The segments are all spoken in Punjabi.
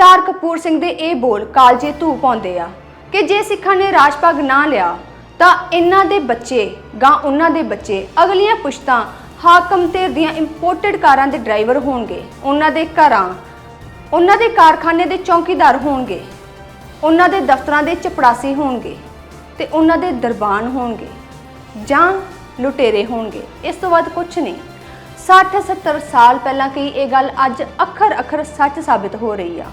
ਸਰਦਾਰ ਕਪੂਰ ਸਿੰਘ ਦੇ ਇਹ ਬੋਲ ਕਾਲਜੇ ਧੂ ਪਾਉਂਦੇ ਆ ਕਿ ਜੇ ਸਿੱਖਾਂ ਨੇ ਰਾਜ ਭਾਗ ਨਾ ਲਿਆ, ਤਾਂ ਇਹਨਾਂ ਦੇ ਬੱਚੇ ਗਾਂ ਉਹਨਾਂ ਦੇ ਬੱਚੇ ਅਗਲੀਆਂ ਪੁਸ਼ਤਾਂ ਹਾਕਮ ਧਿਰ ਦੀਆਂ ਇੰਪੋਰਟਡ ਕਾਰਾਂ ਦੇ ਡਰਾਈਵਰ ਹੋਣਗੇ। ਉਹਨਾਂ ਦੇ ਘਰਾਂ, ਉਹਨਾਂ ਦੇ ਕਾਰਖਾਨੇ ਦੇ ਚੌਕੀਦਾਰ ਹੋਣਗੇ। ਉਹਨਾਂ ਦੇ ਦਫ਼ਤਰਾਂ ਦੇ ਚਪੜਾਸੀ ਹੋਣਗੇ ਤੇ ਉਹਨਾਂ ਦੇ ਦਰਬਾਨ ਹੋਣਗੇ ਜਾਂ ਲੁਟੇਰੇ ਹੋਣਗੇ। ਇਸ ਤੋਂ ਬਾਅਦ ਕੁਝ ਨਹੀਂ। 60 70 ਸਾਲ ਪਹਿਲਾਂ ਕੀ ਇਹ ਗੱਲ ਅੱਜ ਅੱਖਰ ਅੱਖਰ ਸੱਚ ਸਾਬਿਤ ਹੋ ਰਹੀ ਆ?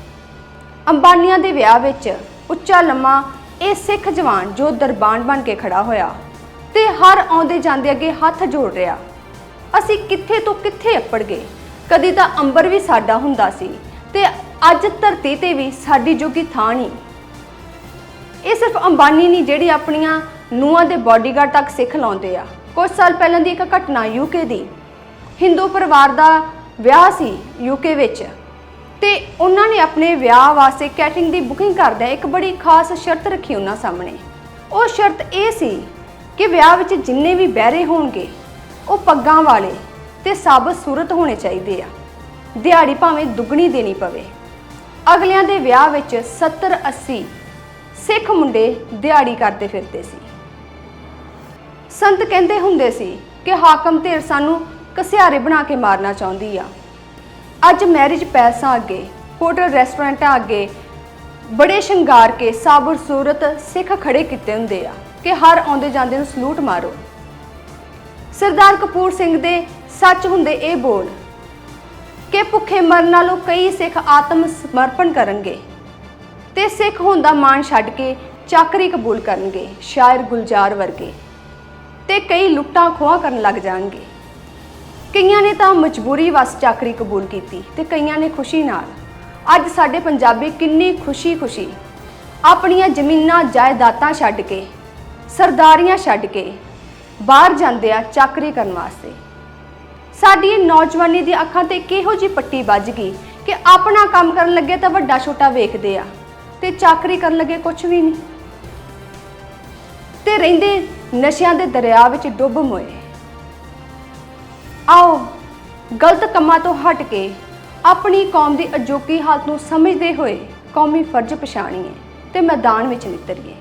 ਅੰਬਾਨੀਆਂ ਦੇ ਵਿਆਹ ਵਿੱਚ ਉੱਚਾ ਲੰਮਾ ਇਹ ਸਿੱਖ ਜਵਾਨ ਜੋ ਦਰਬਾਨ ਬਣ ਕੇ ਖੜਾ ਹੋਇਆ ਤੇ ਹਰ ਆਉਂਦੇ ਜਾਂਦੇ ਅੱਗੇ ਹੱਥ ਜੋੜ ਰਿਹਾ। ਅਸੀਂ ਕਿੱਥੇ ਤੋਂ ਕਿੱਥੇ ਅੱਪੜ ਗਏ? ਕਦੀ ਤਾਂ ਅੰਬਰ ਵੀ ਸਾਡਾ ਹੁੰਦਾ ਸੀ ਤੇ ਅੱਜ ਧਰਤੀ ਤੇ ਵੀ ਸਾਡੀ ਜੋਗੀ ਥਾਂ ਨਹੀਂ। ਇਹ ਸਿਰਫ ਅੰਬਾਨੀ ਨਹੀਂ, ਜਿਹੜੀ ਆਪਣੀਆਂ ਨੂੰਹਾਂ ਦੇ ਬਾਡੀਗਾਰਡ ਤੱਕ ਸਿੱਖ ਲਾਉਂਦੇ ਆ। ਕੁਝ ਸਾਲ ਪਹਿਲਾਂ ਦੀ ਇੱਕ ਘਟਨਾ ਯੂਕੇ ਦੀ। ਹਿੰਦੂ ਪਰਿਵਾਰ ਦਾ ਵਿਆਹ ਸੀ ਯੂਕੇ ਵਿੱਚ। ਤੇ ਉਹਨਾਂ ਨੇ ਆਪਣੇ ਵਿਆਹ ਵਾਸਤੇ ਕੈਟਰਿੰਗ ਦੀ ਬੁਕਿੰਗ ਕਰਦਿਆਂ ਇੱਕ ਬੜੀ ਖਾਸ ਸ਼ਰਤ ਰੱਖੀ ਉਹਨਾਂ ਸਾਹਮਣੇ। ਉਹ ਸ਼ਰਤ ਇਹ ਸੀ ਕਿ ਵਿਆਹ ਵਿੱਚ ਜਿੰਨੇ ਵੀ ਬਹਿਰੇ ਹੋਣਗੇ, ਉਹ ਪੱਗਾਂ ਵਾਲੇ ਤੇ ਸਾਬਤ ਸੂਰਤ ਹੋਣੇ ਚਾਹੀਦੇ ਆ। ਦਿਹਾੜੀ ਭਾਵੇਂ ਦੁੱਗਣੀ ਦੇਣੀ ਪਵੇ। ਅਗਲਿਆਂ ਦੇ ਵਿਆਹ ਵਿੱਚ 70 80 ਸਿੱਖ ਮੁੰਡੇ ਦਿਹਾੜੀ ਕਰਦੇ ਫਿਰਦੇ ਸੀ। ਸੰਤ ਕਹਿੰਦੇ ਹੁੰਦੇ ਸੀ ਕਿ ਹਾਕਮ ਧਿਰ ਸਾਨੂੰ ਕਸਿਆਰੇ ਬਣਾ ਕੇ ਮਾਰਨਾ ਚਾਹੁੰਦੀ ਆ। ਅੱਜ ਮੈਰਿਜ ਪੈਲਸਾਂ ਅੱਗੇ ਹੋਟਲ ਰੈਸਟੋਰੈਂਟਾਂ ਅੱਗੇ, ਬੜੇ ਸ਼ਿੰਗਾਰ ਕੇ ਸਾਬਰ ਸੂਰਤ ਸਿੱਖ ਖੜੇ ਕੀਤੇ ਹੁੰਦੇ ਆ ਕਿ ਹਰ ਆਉਂਦੇ ਜਾਂਦੇ ਨੂੰ ਸਲੂਟ ਮਾਰੋ। ਸਰਦਾਰ ਕਪੂਰ ਸਿੰਘ ਦੇ ਸੱਚ ਹੁੰਦੇ ਇਹ ਬੋਲ ਕਿ ਭੁੱਖੇ ਮਰਨ ਨਾਲੋਂ ਕਈ ਸਿੱਖ ਆਤਮ ਸਮਰਪਣ ਕਰਨਗੇ ਤੇ ਸਿੱਖ ਹੁੰਦਾ ਮਾਣ ਛੱਡ ਕੇ ਚਾਕਰੀ ਕਬੂਲ ਕਰਨਗੇ, ਸ਼ਾਇਰ ਗੁਲਜ਼ਾਰ ਵਰਗੇ ਤੇ ਕਈ ਲੁੱਟਾਂ ਖੋਹਾਂ ਕਰਨ ਲੱਗ ਜਾਣਗੇ। ਕਈਆਂ ਨੇ ਤਾਂ ਮਜਬੂਰੀ ਵਸ ਚਾਕਰੀ ਕਬੂਲ ਕੀਤੀ ਤੇ ਕਈਆਂ ਨੇ ਖੁਸ਼ੀ ਨਾਲ। ਅੱਜ ਸਾਡੇ ਪੰਜਾਬੀ ਕਿੰਨੀ ਖੁਸ਼ੀ-ਖੁਸ਼ੀ। ਆਪਣੀਆਂ ਜ਼ਮੀਨਾਂ, ਜਾਇਦਾਦਾਂ ਛੱਡ ਕੇ, ਸਰਦਾਰੀਆਂ ਛੱਡ ਕੇ ਬਾਹਰ ਜਾਂਦੇ ਆ ਚਾਕਰੀ ਕਰਨ ਵਾਸਤੇ। ਸਾਡੀ ਇਹ ਨੌਜਵਾਨੀ ਦੀ ਅੱਖਾਂ ਤੇ ਕਿਹੋ ਜੀ ਪੱਟੀ ਵੱਜ ਗਈ ਕਿ ਆਪਣਾ ਕੰਮ ਕਰਨ ਲੱਗੇ ਤਾਂ ਵੱਡਾ ਛੋਟਾ ਵੇਖਦੇ ਆ ਤੇ ਚਾਕਰੀ ਕਰਨ ਲੱਗੇ ਕੁਝ ਵੀ ਨਹੀਂ। ਤੇ ਰਹਿੰਦੇ ਨਸ਼ਿਆਂ ਦੇ ਦਰਿਆ ਵਿੱਚ ਡੁੱਬ ਮੋਏ। ਆਓ, ਗਲਤ ਕੰਮਾਂ ਤੋਂ ਹਟ ਕੇ ਆਪਣੀ ਕੌਮ ਦੀ ਅਜੋਕੀ ਹਾਲਤ ਨੂੰ ਸਮਝਦੇ ਹੋਏ ਕੌਮੀ ਫਰਜ਼ ਪਛਾਣੀਏ ਤੇ ਮੈਦਾਨ ਵਿੱਚ ਨਿਤਰੀਏ।